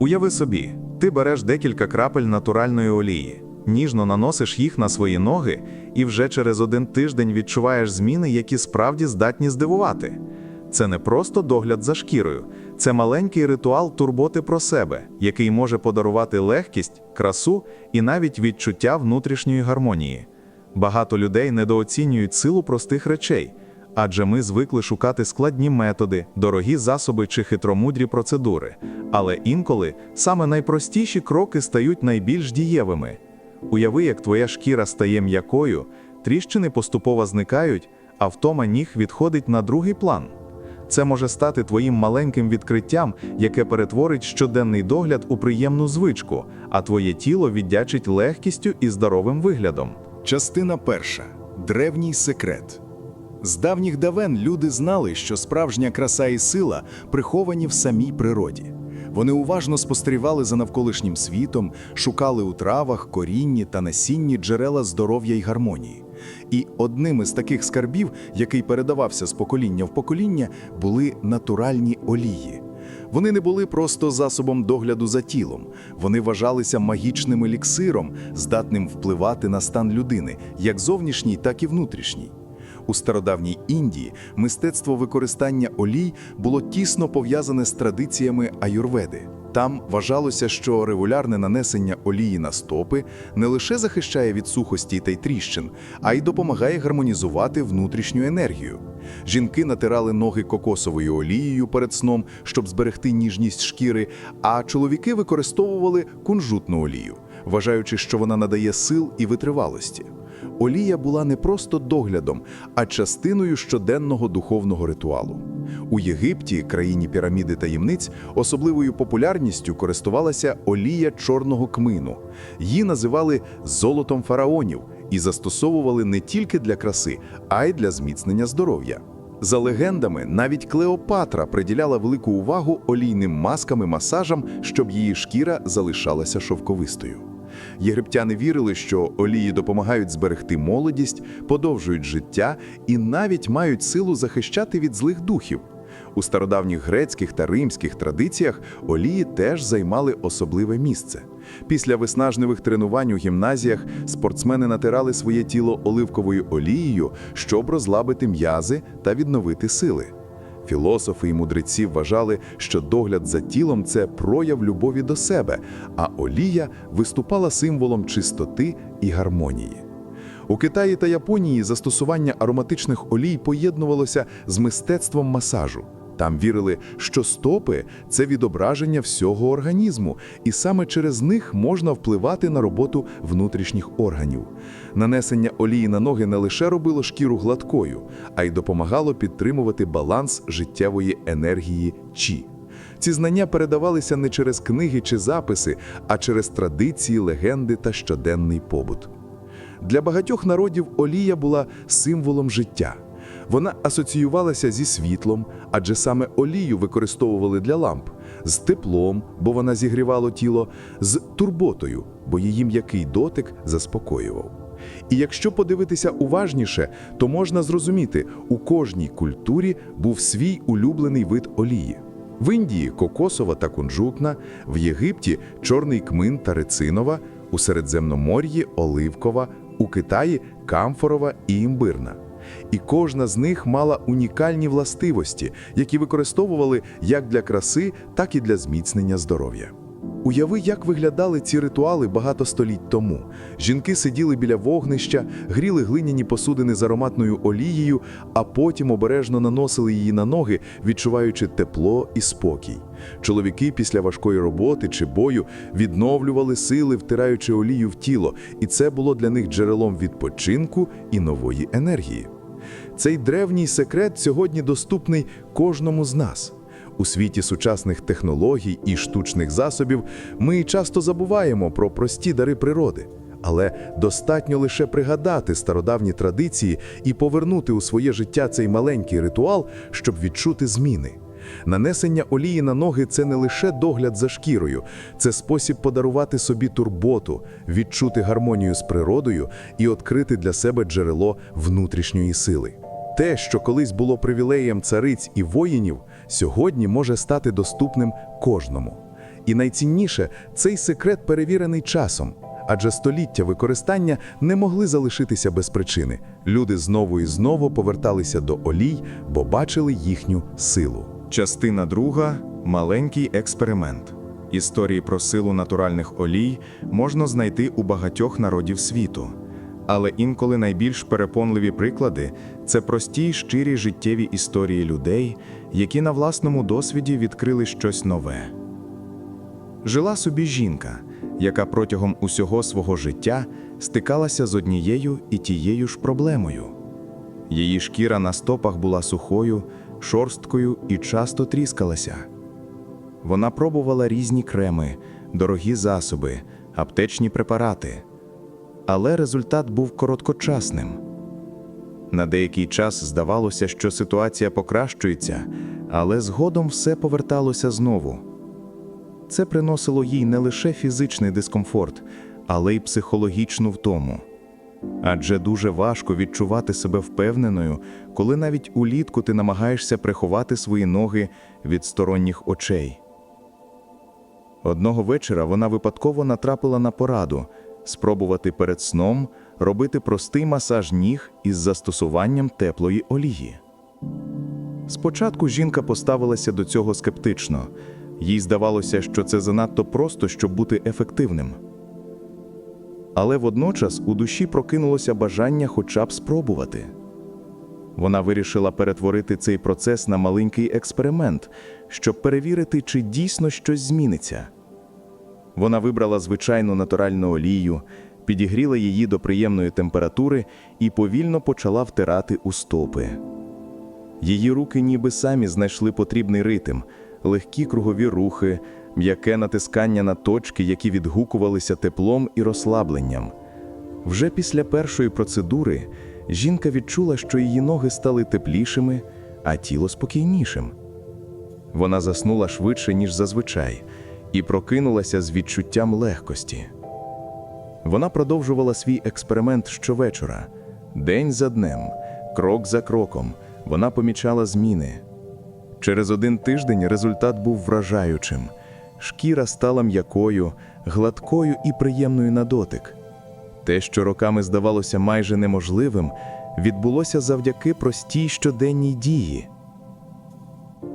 Уяви собі, ти береш декілька крапель натуральної олії, ніжно наносиш їх на свої ноги і вже через один тиждень відчуваєш зміни, які справді здатні здивувати. Це не просто догляд за шкірою, це маленький ритуал турботи про себе, який може подарувати легкість, красу і навіть відчуття внутрішньої гармонії. Багато людей недооцінюють силу простих речей, адже ми звикли шукати складні методи, дорогі засоби чи хитромудрі процедури. Але інколи саме найпростіші кроки стають найбільш дієвими. Уяви, як твоя шкіра стає м'якою, тріщини поступово зникають, а втома ніг відходить на другий план. Це може стати твоїм маленьким відкриттям, яке перетворить щоденний догляд у приємну звичку, а твоє тіло віддячить легкістю і здоровим виглядом. Частина перша. Древній секрет. З давніх давен люди знали, що справжня краса і сила приховані в самій природі. Вони уважно спостерігали за навколишнім світом, шукали у травах, корінні та насінні джерела здоров'я й гармонії. І одним із таких скарбів, який передавався з покоління в покоління, були натуральні олії. Вони не були просто засобом догляду за тілом, вони вважалися магічним еліксиром, здатним впливати на стан людини, як зовнішній, так і внутрішній. У стародавній Індії мистецтво використання олій було тісно пов'язане з традиціями аюрведи. Там вважалося, що регулярне нанесення олії на стопи не лише захищає від сухості та й тріщин, а й допомагає гармонізувати внутрішню енергію. Жінки натирали ноги кокосовою олією перед сном, щоб зберегти ніжність шкіри, а чоловіки використовували кунжутну олію, вважаючи, що вона надає сил і витривалості. Олія була не просто доглядом, а частиною щоденного духовного ритуалу. У Єгипті, країні піраміди таємниць, особливою популярністю користувалася олія чорного кмину. Її називали золотом фараонів і застосовували не тільки для краси, а й для зміцнення здоров'я. За легендами, навіть Клеопатра приділяла велику увагу олійним маскам і масажам, щоб її шкіра залишалася шовковистою. Єгиптяни вірили, що олії допомагають зберегти молодість, подовжують життя і навіть мають силу захищати від злих духів. У стародавніх грецьких та римських традиціях олії теж займали особливе місце. Після виснажливих тренувань у гімназіях спортсмени натирали своє тіло оливковою олією, щоб розлабити м'язи та відновити сили. Філософи і мудреці вважали, що догляд за тілом це прояв любові до себе, а олія виступала символом чистоти і гармонії. У Китаї та Японії застосування ароматичних олій поєднувалося з мистецтвом масажу. Там вірили, що стопи це відображення всього організму, і саме через них можна впливати на роботу внутрішніх органів. Нанесення олії на ноги не лише робило шкіру гладкою, а й допомагало підтримувати баланс життєвої енергії чі. Ці знання передавалися не через книги чи записи, а через традиції, легенди та щоденний побут. Для багатьох народів олія була символом життя. Вона асоціювалася зі світлом, адже саме олію використовували для ламп, з теплом, бо вона зігрівала тіло, з турботою, бо її м'який дотик заспокоював. І якщо подивитися уважніше, то можна зрозуміти, у кожній культурі був свій улюблений вид олії. В Індії кокосова та кунжутна, в Єгипті чорний кмин та рецинова, у Середземномор'ї оливкова, у Китаї камфорова і імбирна. І кожна з них мала унікальні властивості, які використовували як для краси, так і для зміцнення здоров'я. Уяви, як виглядали ці ритуали багато століть тому. Жінки сиділи біля вогнища, гріли глиняні посудини з ароматною олією, а потім обережно наносили її на ноги, відчуваючи тепло і спокій. Чоловіки після важкої роботи чи бою відновлювали сили, втираючи олію в тіло, і це було для них джерелом відпочинку і нової енергії. Цей древній секрет сьогодні доступний кожному з нас. У світі сучасних технологій і штучних засобів ми часто забуваємо про прості дари природи. Але достатньо лише пригадати стародавні традиції і повернути у своє життя цей маленький ритуал, щоб відчути зміни. Нанесення олії на ноги це не лише догляд за шкірою, це спосіб подарувати собі турботу, відчути гармонію з природою і відкрити для себе джерело внутрішньої сили. Те, що колись було привілеєм цариць і воїнів, сьогодні може стати доступним кожному. І найцінніше, цей секрет перевірений часом. Адже століття використання не могли залишитися без причини. Люди знову і знову поверталися до олій, бо бачили їхню силу. Частина друга маленький експеримент. Історії про силу натуральних олій можна знайти у багатьох народів світу. Але інколи найбільш перепонливі приклади це прості й щирі життєві історії людей, які на власному досвіді відкрили щось нове. Жила собі жінка, яка протягом усього свого життя стикалася з однією і тією ж проблемою. Її шкіра на стопах була сухою, шорсткою і часто тріскалася. Вона пробувала різні креми, дорогі засоби, аптечні препарати. Але результат був короткочасним. На деякий час здавалося, що ситуація покращується, але згодом все поверталося знову. Це приносило їй не лише фізичний дискомфорт, але й психологічну втому. Адже дуже важко відчувати себе впевненою, коли навіть улітку ти намагаєшся приховати свої ноги від сторонніх очей. Одного вечора вона випадково натрапила на пораду спробувати перед сном робити простий масаж ніг із застосуванням теплої олії. Спочатку жінка поставилася до цього скептично, їй здавалося, що це занадто просто, щоб бути ефективним. Але водночас у душі прокинулося бажання хоча б спробувати. Вона вирішила перетворити цей процес на маленький експеримент, щоб перевірити, чи дійсно щось зміниться. Вона вибрала звичайну натуральну олію, підігріла її до приємної температури і повільно почала втирати у стопи. Її руки ніби самі знайшли потрібний ритм, легкі кругові рухи, м'яке натискання на точки, які відгукувалися теплом і розслабленням. Вже після першої процедури жінка відчула, що її ноги стали теплішими, а тіло спокійнішим. Вона заснула швидше, ніж зазвичай, і прокинулася з відчуттям легкості. Вона продовжувала свій експеримент щовечора, день за днем, крок за кроком. Вона помічала зміни. Через один тиждень результат був вражаючим. Шкіра стала м'якою, гладкою і приємною на дотик. Те, що роками здавалося майже неможливим, відбулося завдяки простій щоденній дії.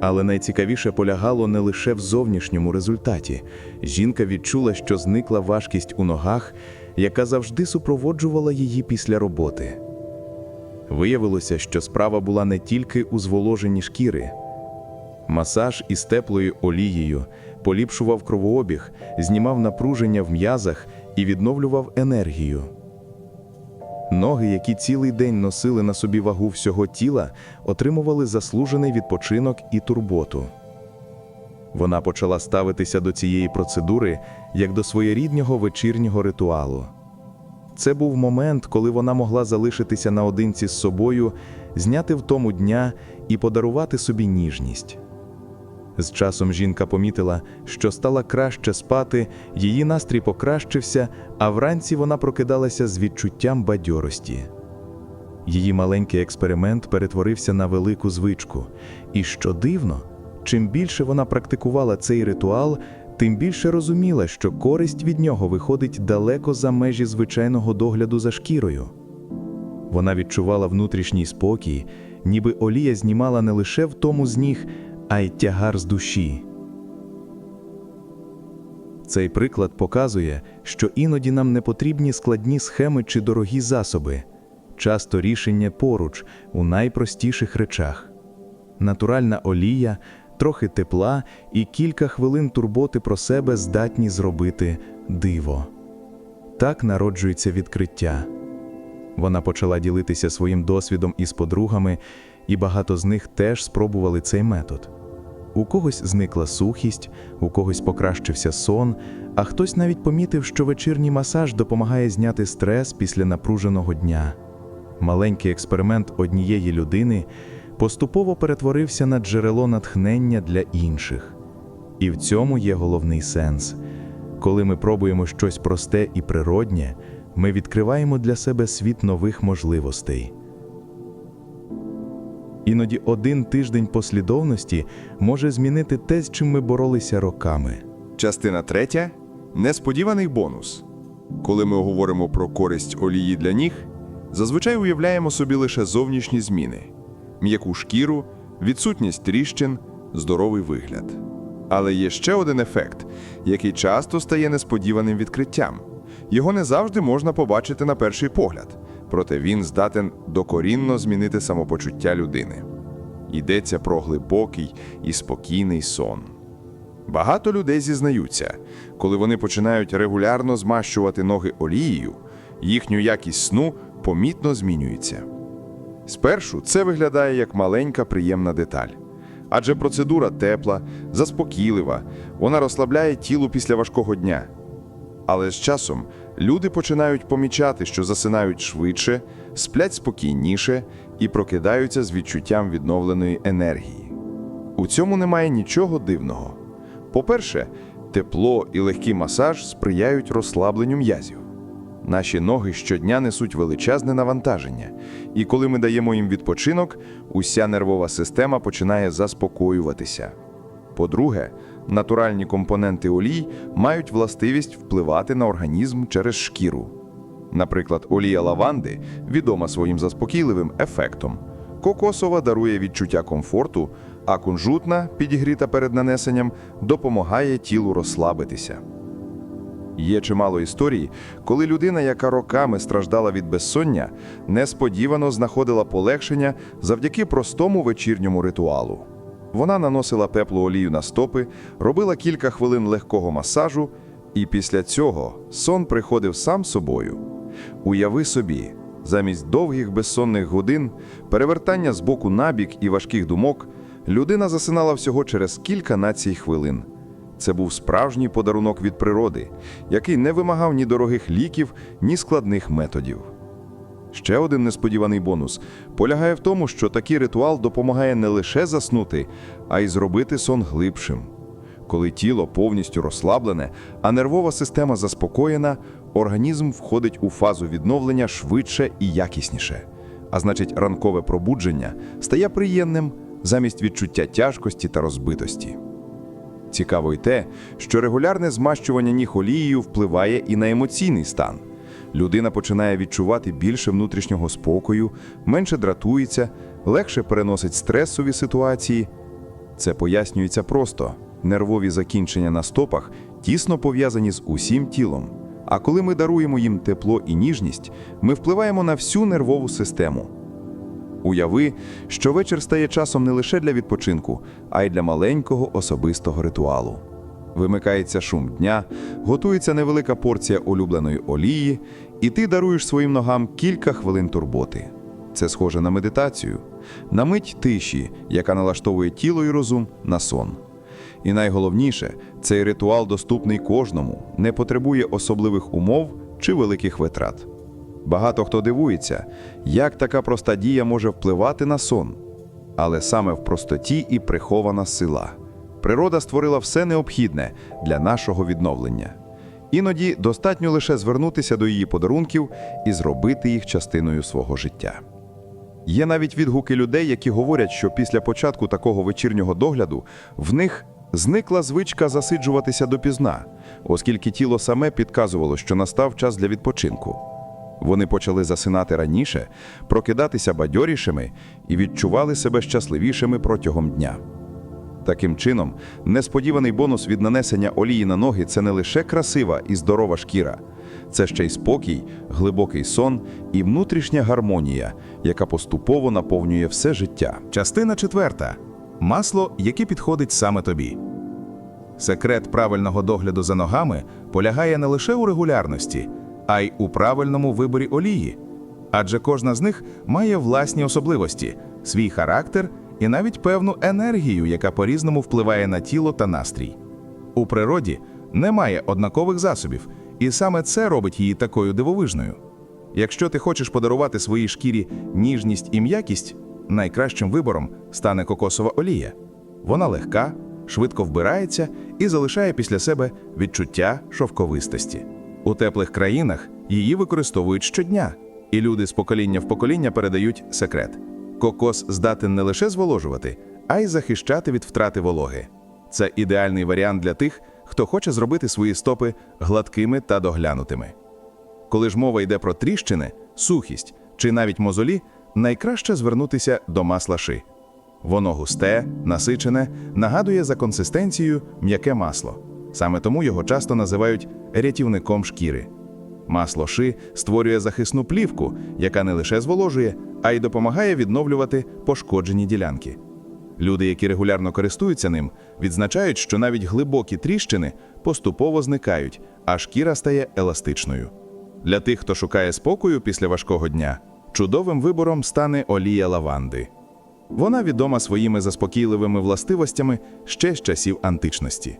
Але найцікавіше полягало не лише в зовнішньому результаті. Жінка відчула, що зникла важкість у ногах, яка завжди супроводжувала її після роботи. Виявилося, що справа була не тільки у зволоженні шкіри. Масаж із теплою олією поліпшував кровообіг, знімав напруження в м'язах і відновлював енергію. Ноги, які цілий день носили на собі вагу всього тіла, отримували заслужений відпочинок і турботу. Вона почала ставитися до цієї процедури як до своєріднього вечірнього ритуалу. Це був момент, коли вона могла залишитися наодинці з собою, зняти втому дня і подарувати собі ніжність. З часом жінка помітила, що стала краще спати, її настрій покращився, а вранці вона прокидалася з відчуттям бадьорості. Її маленький експеримент перетворився на велику звичку. І що дивно, чим більше вона практикувала цей ритуал, тим більше розуміла, що користь від нього виходить далеко за межі звичайного догляду за шкірою. Вона відчувала внутрішній спокій, ніби олія знімала не лише втому з ніг, а й тягар з душі. Цей приклад показує, що іноді нам не потрібні складні схеми чи дорогі засоби, часто рішення поруч у найпростіших речах. Натуральна олія, трохи тепла і кілька хвилин турботи про себе здатні зробити диво. Так народжується відкриття. Вона почала ділитися своїм досвідом із подругами, і багато з них теж спробували цей метод. У когось зникла сухість, у когось покращився сон, а хтось навіть помітив, що вечірній масаж допомагає зняти стрес після напруженого дня. Маленький експеримент однієї людини поступово перетворився на джерело натхнення для інших. І в цьому є головний сенс. Коли ми пробуємо щось просте і природнє, ми відкриваємо для себе світ нових можливостей. Іноді один тиждень послідовності може змінити те, з чим ми боролися роками. Частина третя несподіваний бонус. Коли ми говоримо про користь олії для ніг, зазвичай уявляємо собі лише зовнішні зміни: м'яку шкіру, відсутність тріщин, здоровий вигляд. Але є ще один ефект, який часто стає несподіваним відкриттям. Його не завжди можна побачити на перший погляд, проте він здатен докорінно змінити самопочуття людини. Йдеться про глибокий і спокійний сон. Багато людей зізнаються, коли вони починають регулярно змащувати ноги олією, їхню якість сну помітно змінюється. Спершу це виглядає як маленька приємна деталь. Адже процедура тепла, заспокійлива, вона розслабляє тіло після важкого дня. Але з часом люди починають помічати, що засинають швидше, сплять спокійніше і прокидаються з відчуттям відновленої енергії. У цьому немає нічого дивного. По-перше, тепло і легкий масаж сприяють розслабленню м'язів. Наші ноги щодня несуть величезне навантаження, і коли ми даємо їм відпочинок, уся нервова система починає заспокоюватися. По-друге, натуральні компоненти олій мають властивість впливати на організм через шкіру. Наприклад, олія лаванди відома своїм заспокійливим ефектом. Кокосова дарує відчуття комфорту, а кунжутна, підігріта перед нанесенням, допомагає тілу розслабитися. Є чимало історій, коли людина, яка роками страждала від безсоння, несподівано знаходила полегшення завдяки простому вечірньому ритуалу. Вона наносила теплу олію на стопи, робила кілька хвилин легкого масажу, і після цього сон приходив сам собою. Уяви собі, замість довгих безсонних годин, перевертання з боку на бік і важких думок, людина засинала всього через кілька націй хвилин. Це був справжній подарунок від природи, який не вимагав ні дорогих ліків, ні складних методів. Ще один несподіваний бонус полягає в тому, що такий ритуал допомагає не лише заснути, а й зробити сон глибшим. Коли тіло повністю розслаблене, а нервова система заспокоєна, організм входить у фазу відновлення швидше і якісніше. А значить, ранкове пробудження стає приємним замість відчуття тяжкості та розбитості. Цікаво й те, що регулярне змащування ніг олією впливає і на емоційний стан. Людина починає відчувати більше внутрішнього спокою, менше дратується, легше переносить стресові ситуації. Це пояснюється просто: нервові закінчення на стопах тісно пов'язані з усім тілом. А коли ми даруємо їм тепло і ніжність, ми впливаємо на всю нервову систему. Уяви, що вечір стає часом не лише для відпочинку, а й для маленького особистого ритуалу. Вимикається шум дня, готується невелика порція улюбленої олії, і ти даруєш своїм ногам кілька хвилин турботи. Це схоже на медитацію, на мить тиші, яка налаштовує тіло і розум на сон. І найголовніше, цей ритуал доступний кожному, не потребує особливих умов чи великих витрат. Багато хто дивується, як така проста дія може впливати на сон. Але саме в простоті і прихована сила. Природа створила все необхідне для нашого відновлення. Іноді достатньо лише звернутися до її подарунків і зробити їх частиною свого життя. Є навіть відгуки людей, які говорять, що після початку такого вечірнього догляду в них зникла звичка засиджуватися допізна, оскільки тіло саме підказувало, що настав час для відпочинку. Вони почали засинати раніше, прокидатися бадьорішими і відчували себе щасливішими протягом дня. Таким чином, несподіваний бонус від нанесення олії на ноги це не лише красива і здорова шкіра, це ще й спокій, глибокий сон і внутрішня гармонія, яка поступово наповнює все життя. Частина четверта. Масло, яке підходить саме тобі. Секрет правильного догляду за ногами полягає не лише у регулярності, а й у правильному виборі олії. Адже кожна з них має власні особливості, свій характер і навіть певну енергію, яка по-різному впливає на тіло та настрій. У природі немає однакових засобів, і саме це робить її такою дивовижною. Якщо ти хочеш подарувати своїй шкірі ніжність і м'якість, найкращим вибором стане кокосова олія. Вона легка, швидко вбирається і залишає після себе відчуття шовковистості. У теплих країнах її використовують щодня, і люди з покоління в покоління передають секрет. Кокос здатен не лише зволожувати, а й захищати від втрати вологи. Це ідеальний варіант для тих, хто хоче зробити свої стопи гладкими та доглянутими. Коли ж мова йде про тріщини, сухість чи навіть мозолі, найкраще звернутися до масла ши. Воно густе, насичене, нагадує за консистенцією м'яке масло. Саме тому його часто називають рятівником шкіри. Масло ши створює захисну плівку, яка не лише зволожує, а й допомагає відновлювати пошкоджені ділянки. Люди, які регулярно користуються ним, відзначають, що навіть глибокі тріщини поступово зникають, а шкіра стає еластичною. Для тих, хто шукає спокою після важкого дня, чудовим вибором стане олія лаванди. Вона відома своїми заспокійливими властивостями ще з часів античності.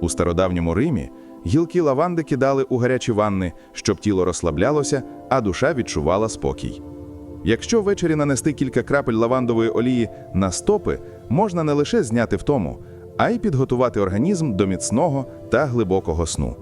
У стародавньому Римі гілки лаванди кидали у гарячі ванни, щоб тіло розслаблялося, а душа відчувала спокій. Якщо ввечері нанести кілька крапель лавандової олії на стопи, можна не лише зняти втому, а й підготувати організм до міцного та глибокого сну.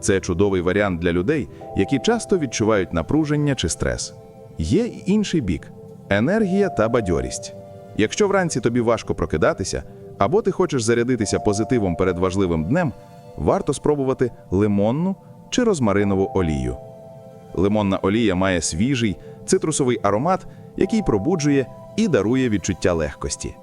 Це чудовий варіант для людей, які часто відчувають напруження чи стрес. Є й інший бік енергія та бадьорість. Якщо вранці тобі важко прокидатися, або ти хочеш зарядитися позитивом перед важливим днем, варто спробувати лимонну чи розмаринову олію. Лимонна олія має свіжий цитрусовий аромат, який пробуджує і дарує відчуття легкості.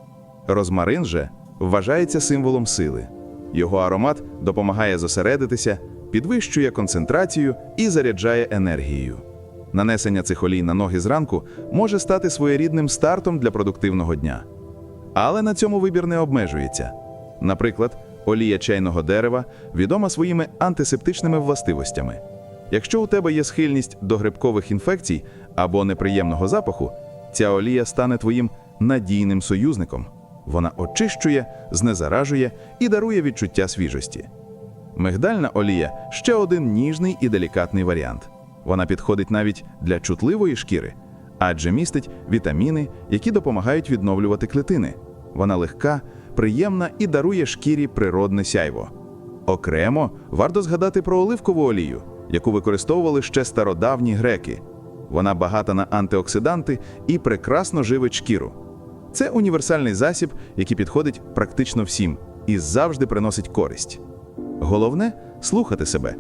Розмарин же вважається символом сили. Його аромат допомагає зосередитися, підвищує концентрацію і заряджає енергією. Нанесення цих олій на ноги зранку може стати своєрідним стартом для продуктивного дня. Але на цьому вибір не обмежується. Наприклад, олія чайного дерева відома своїми антисептичними властивостями. Якщо у тебе є схильність до грибкових інфекцій або неприємного запаху, ця олія стане твоїм надійним союзником. Вона очищує, знезаражує і дарує відчуття свіжості. Мигдальна олія ще один ніжний і делікатний варіант. Вона підходить навіть для чутливої шкіри, адже містить вітаміни, які допомагають відновлювати клітини. Вона легка, приємна і дарує шкірі природне сяйво. Окремо варто згадати про оливкову олію, яку використовували ще стародавні греки. Вона багата на антиоксиданти і прекрасно живить шкіру. Це універсальний засіб, який підходить практично всім і завжди приносить користь. Головне слухати себе.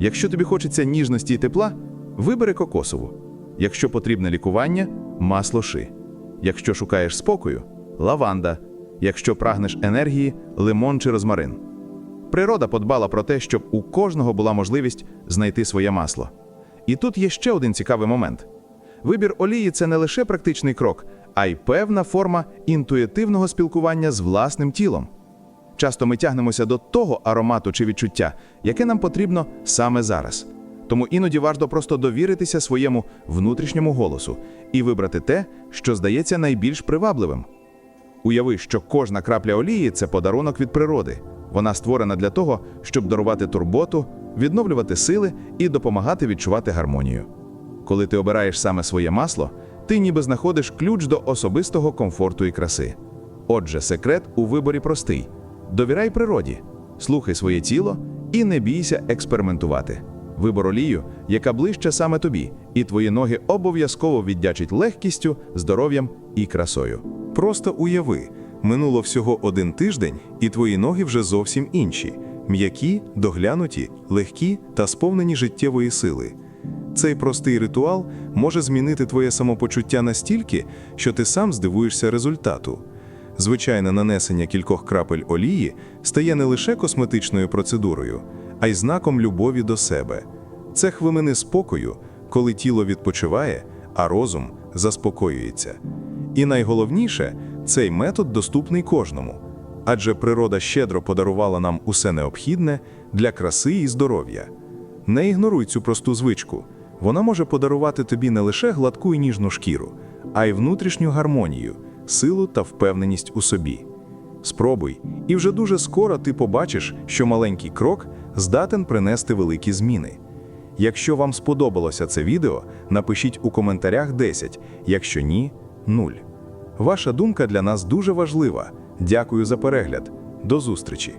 Якщо тобі хочеться ніжності і тепла, вибери кокосову. Якщо потрібне лікування масло ши. Якщо шукаєш спокою лаванда. Якщо прагнеш енергії лимон чи розмарин. Природа подбала про те, щоб у кожного була можливість знайти своє масло. І тут є ще один цікавий момент: вибір олії це не лише практичний крок, а й певна форма інтуїтивного спілкування з власним тілом. Часто ми тягнемося до того аромату чи відчуття, яке нам потрібно саме зараз. Тому іноді варто просто довіритися своєму внутрішньому голосу і вибрати те, що здається найбільш привабливим. Уяви, що кожна крапля олії це подарунок від природи. Вона створена для того, щоб дарувати турботу, відновлювати сили і допомагати відчувати гармонію. Коли ти обираєш саме своє масло, ти ніби знаходиш ключ до особистого комфорту і краси. Отже, секрет у виборі простий: довіряй природі, слухай своє тіло і не бійся експериментувати. Вибор олію, яка ближче саме тобі, і твої ноги обов'язково віддячить легкістю, здоров'ям і красою. Просто уяви, минуло всього один тиждень, і твої ноги вже зовсім інші: м'які, доглянуті, легкі та сповнені життєвої сили. Цей простий ритуал може змінити твоє самопочуття настільки, що ти сам здивуєшся результату. Звичайне нанесення кількох крапель олії стає не лише косметичною процедурою, а й знаком любові до себе. Це хвилини спокою, коли тіло відпочиває, а розум заспокоюється. І найголовніше, цей метод доступний кожному, адже природа щедро подарувала нам усе необхідне для краси і здоров'я. Не ігноруй цю просту звичку. Вона може подарувати тобі не лише гладку і ніжну шкіру, а й внутрішню гармонію, силу та впевненість у собі. Спробуй, і вже дуже скоро ти побачиш, що маленький крок здатен принести великі зміни. Якщо вам сподобалося це відео, напишіть у коментарях 10, якщо ні 0. Ваша думка для нас дуже важлива. Дякую за перегляд. До зустрічі!